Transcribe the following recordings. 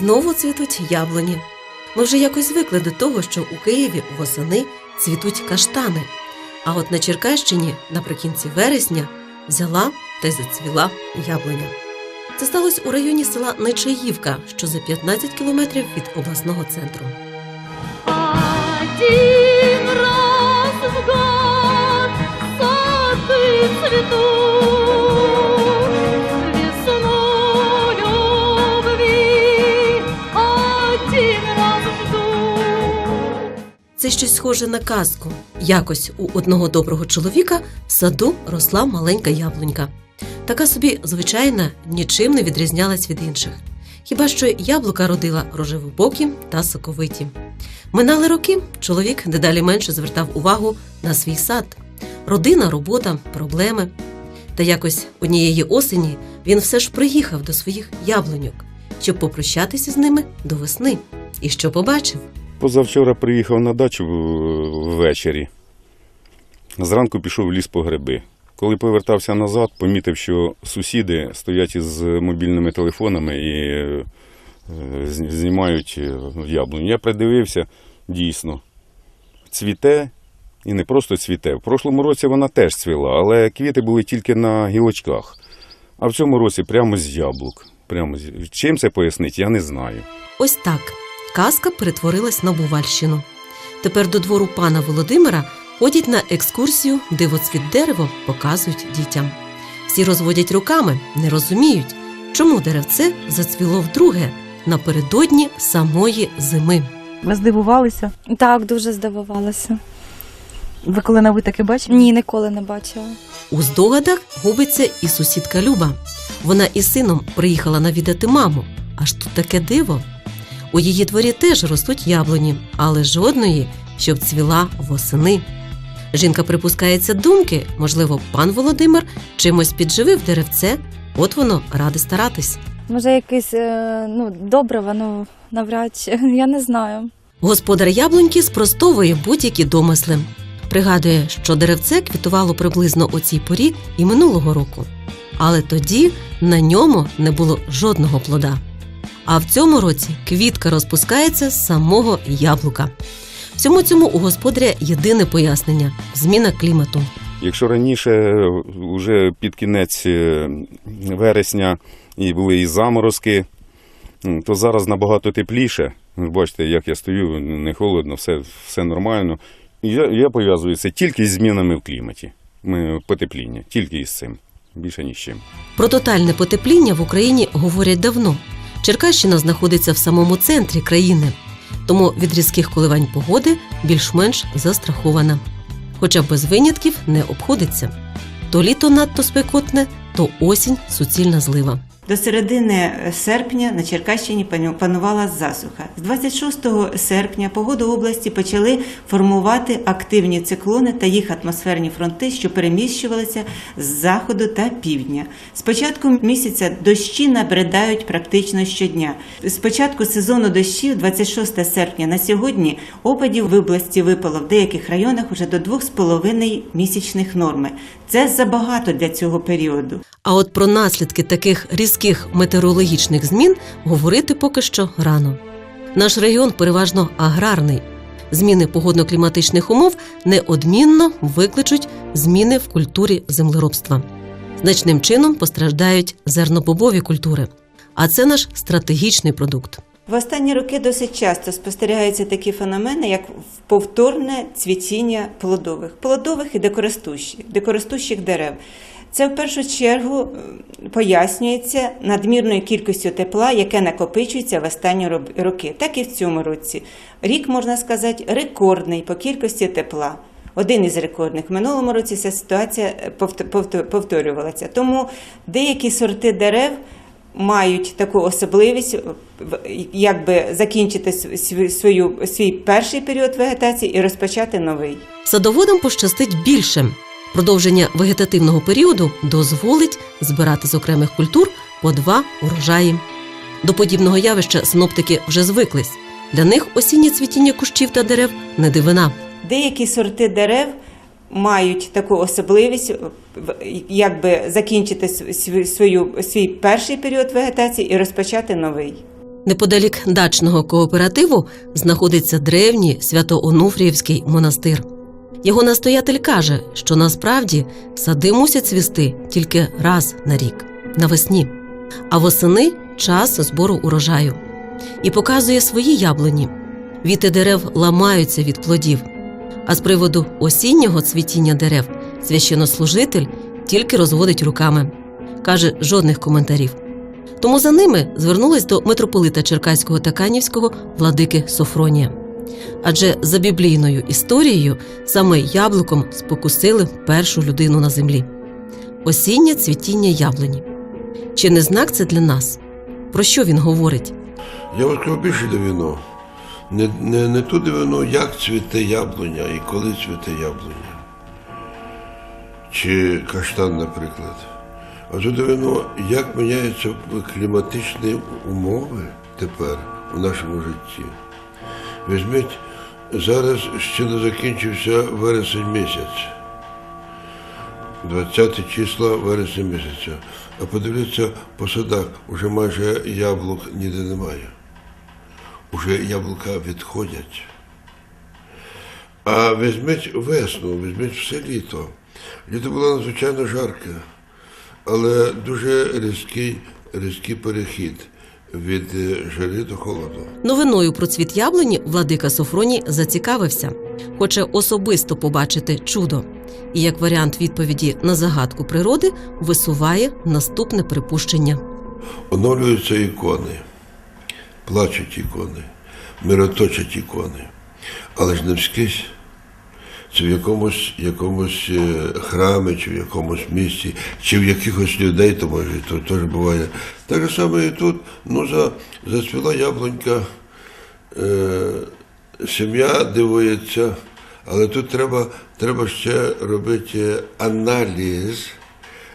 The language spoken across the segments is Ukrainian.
Знову цвітуть яблуні. Ми вже якось звикли до того, що у Києві восени цвітуть каштани. А от на Черкащині наприкінці вересня взяла та й зацвіла яблуня. Це сталося у районі села Нечаївка, що за 15 кілометрів від обласного центру. Один раз в год сады цветут, Це щось схоже на казку. Якось у одного доброго чоловіка в саду росла маленька яблунька. Така собі звичайна нічим не відрізнялась від інших. Хіба що яблука родила рожевобокі та соковиті. Минали роки, чоловік дедалі менше звертав увагу на свій сад. Родина, робота, проблеми. Та якось однієї осені він все ж приїхав до своїх яблуньок, щоб попрощатися з ними до весни. І що побачив? Позавчора приїхав на дачу ввечері. Зранку пішов в ліс по гриби. Коли повертався назад, помітив, що сусіди стоять із мобільними телефонами і е, знімають е, яблуню. Я придивився, дійсно, цвіте і не просто цвіте. В прошлому році вона теж цвіла, але квіти були тільки на гілочках. А в цьому році прямо з яблук. Прямо з... Чим це пояснить, я не знаю. Ось так казка перетворилась на Бувальщину. Тепер до двору пана Володимира ходять на екскурсію, дивоцвіт дерево показують дітям. Всі розводять руками, не розуміють, чому деревце зацвіло вдруге напередодні самої зими. Ви здивувалися? Так, дуже здивувалася. Ви коли-небудь таке бачили? Ні, ніколи не бачила. У здогадах губиться і сусідка Люба. Вона із сином приїхала навідати маму. Аж тут таке диво. У її дворі теж ростуть яблуні, але жодної, щоб цвіла восени. Жінка припускається думки, можливо, пан Володимир чимось підживив деревце, от воно ради старатись. Може, якесь е, ну, добриво, ну навряд чи я не знаю. Господар яблуньки спростовує будь-які домисли. Пригадує, що деревце квітувало приблизно у цій порі і минулого року. Але тоді на ньому не було жодного плода. А в цьому році квітка розпускається з самого яблука. Всьому цьому у господаря єдине пояснення зміна клімату. Якщо раніше, вже під кінець е, вересня і були і заморозки, то зараз набагато тепліше. Бачите, як я стою, не холодно, все, все нормально. Я, я пов'язую це тільки з змінами в кліматі, Ми- потепління, тільки із цим, більше ні з чим. Про тотальне потепління в Україні говорять давно. Черкащина знаходиться в самому центрі країни, тому від різких коливань погоди більш-менш застрахована. Хоча без винятків не обходиться. То літо надто спекотне, то осінь суцільна злива. До середини серпня на Черкащині пану- панувала засуха. З 26 серпня погоду області почали формувати активні циклони та їх атмосферні фронти, що переміщувалися з заходу та півдня. З початку місяця дощі набридають практично щодня. З початку сезону дощів, 26 серпня на сьогодні, опадів в області випало в деяких районах уже до 2,5 місячних норми. Це забагато для цього періоду. А от про наслідки таких різких метеорологічних змін говорити поки що рано. Наш регіон переважно аграрний. Зміни погодно-кліматичних умов неодмінно викличуть зміни в культурі землеробства. Значним чином постраждають зернобобові культури, а це наш стратегічний продукт. В останні роки досить часто спостерігаються такі феномени, як повторне цвітіння плодових, плодових і декористущих, декористущих дерев. Це в першу чергу е, пояснюється надмірною кількістю тепла, яке накопичується в останні роки, так і в цьому році. Рік, можна сказати, рекордний по кількості тепла. Один із рекордних. В минулому році ця ситуація е, повт- повт- повторювалася. Тому деякі сорти дерев мають таку особливість, якби закінчити свою, свій перший період вегетації і розпочати новий. Садоводам пощастить більше. Продовження вегетативного періоду дозволить збирати з окремих культур по два урожаї. До подібного явища синоптики вже звиклись. Для них осіннє цвітіння кущів та дерев не дивина. Деякі сорти дерев мають таку особливість, якби закінчити свою, свій перший період вегетації і розпочати новий. Неподалік дачного кооперативу знаходиться древній Свято-Онуфріївський монастир. Його настоятель каже, що насправді сади мусять цвісти тільки раз на рік навесні, а восени час збору урожаю. І показує свої яблуні. Віти дерев ламаються від плодів. А з приводу осіннього цвітіння дерев священнослужитель тільки розводить руками. Каже, жодних коментарів. Тому за ними звернулись до митрополита Черкаського та Канівського владики Софронія. Адже за біблійною історією саме яблуком спокусили першу людину на землі. Осіннє цвітіння яблуні. Чи не знак це для нас? Про що він говорить? Я от кажу більше дивину. Не, не, не ту дивину, як цвіте яблуня і коли цвіте яблуня. Чи каштан, наприклад. А ту дивину, як міняються кліматичні умови тепер у нашому житті. Візьміть, зараз ще не закінчився вересень місяць. 20 числа вересня місяця. А подивіться по садах, уже майже яблук ніде немає. Уже яблука відходять. А візьміть весну, візьміть все літо. Літо було надзвичайно жарке, але дуже різкий, різкий перехід від е, жари до холоду. Новиною про цвіт яблуні владика Софроній зацікавився, хоче особисто побачити чудо. І як варіант відповіді на загадку природи висуває наступне припущення. Оновлюються ікони, плачуть ікони, мироточать ікони. Але ж не вскрізь. Це в якомусь, якомусь е, храмі, чи в якомусь місці, чи в якихось людей, то може то теж буває. Так же саме і тут, ну, за, зацвіла яблунька, е, сім'я дивується, але тут треба, треба ще робити аналіз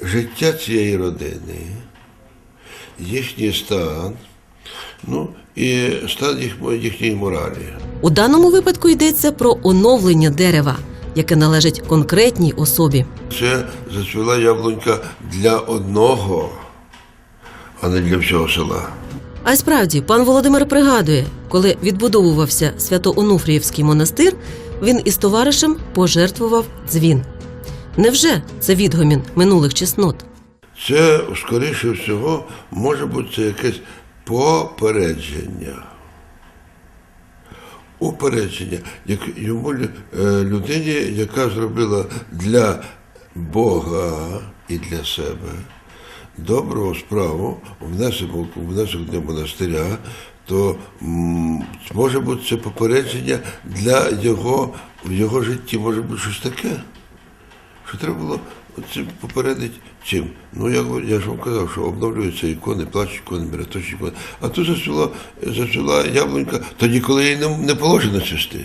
життя цієї родини їхній стан, ну і стан їх, їхньої моралі. У даному випадку йдеться про оновлення дерева, яке належить конкретній особі. Це зацвіла яблунька для одного, а не для всього села. А й справді, пан Володимир пригадує, коли відбудовувався Свято-Онуфріївський монастир, він із товаришем пожертвував дзвін. Невже це відгомін минулих чеснот? Це, скоріше всього, може бути це якесь попередження. Упередження як йому е, людині, яка зробила для Бога і для себе добру справу, внесок, внесок для монастиря, то може бути це попередження для його в його житті, може бути щось таке. Що треба було цим попередити чим? Ну, я, я ж вам казав, що обновлюються ікони, плачуть ікони, мироточі ікони. А тут зацвіла, зацвіла яблунька, тоді, коли їй не, не положено цвісти.